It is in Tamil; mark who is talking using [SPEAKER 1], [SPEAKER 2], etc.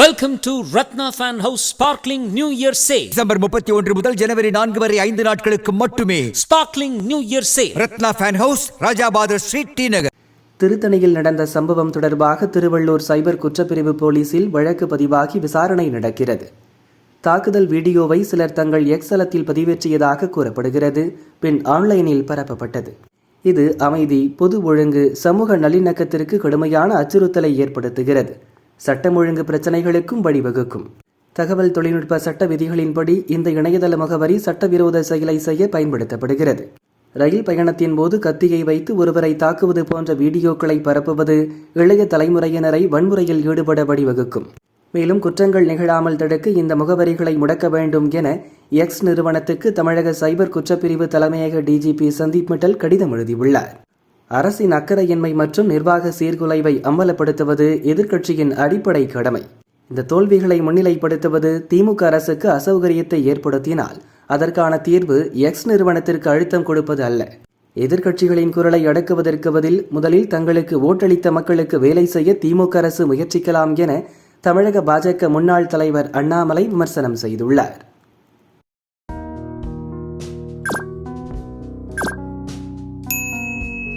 [SPEAKER 1] Welcome to Ratna fan house sparkling new year sale
[SPEAKER 2] December முப்பத்தி ஒன்று முதல் ஜனவரி நான்கு வரை ஐந்து நாட்களுக்கு மட்டுமே.
[SPEAKER 1] Sparkling new year sale
[SPEAKER 2] Ratna fan house Rajabathar street T Nagar
[SPEAKER 3] திருத்தணியில் நடந்த சம்பவம் தொடர்பாக திருவள்ளூர் சைபர் குற்றப்பிரிவு போலீசில் வழக்கு பதிவாகி விசாரணை நடக்கிறது. தாக்குதல் வீடியோவை சிலர் தங்கள் எக்ஸலத்தில் பதிவேற்றியதாக கூறப்படுகிறது. பின் ஆன்லைனில் பரப்பப்பட்டது. இது அமைதி பொது ஒழுங்கு சமூக நல்லிணக்கத்திற்கு கடுமையான அச்சுறுத்தலை ஏற்படுத்துகிறது. சட்டம் ஒழுங்கு பிரச்சனைகளுக்கும் வழிவகுக்கும். தகவல் தொழில்நுட்ப சட்ட விதிகளின்படி இந்த இணையதள முகவரி சட்டவிரோத செயலை செய்ய பயன்படுத்தப்படுகிறது. ரயில் பயணத்தின் போது கத்தியை வைத்து ஒருவரை தாக்குவது போன்ற வீடியோக்களை பரப்புவது இளைய தலைமுறையினரை வன்முறையில் ஈடுபட வழிவகுக்கும். மேலும் குற்றங்கள் நிகழாமல் தடுக்க இந்த முகவரிகளை முடக்க வேண்டும் என எக்ஸ் நிறுவனத்துக்கு தமிழக சைபர் குற்றப்பிரிவு தலைமையக டிஜிபி சந்தீப் மிட்டல் கடிதம் எழுதியுள்ளார். அரசின் அக்கறையின்மை மற்றும் நிர்வாக சீர்குலைவை அம்பலப்படுத்துவது எதிர்க்கட்சியின் அடிப்படை கடமை. இந்த தோல்விகளை முன்னிலைப்படுத்துவது திமுக அரசுக்கு அசௌகரியத்தை ஏற்படுத்தினால் அதற்கான தீர்வு எக்ஸ் நிறுவனத்திற்கு அழுத்தம் கொடுப்பது அல்ல. எதிர்க்கட்சிகளின் குரலை அடக்குவதற்கு பதில் முதலில் தங்களுக்கு ஓட்டளித்த மக்களுக்கு வேலை செய்ய திமுக அரசு முயற்சிக்கலாம் என தமிழக பாஜக முன்னாள் தலைவர் அண்ணாமலை விமர்சனம் செய்துள்ளார்.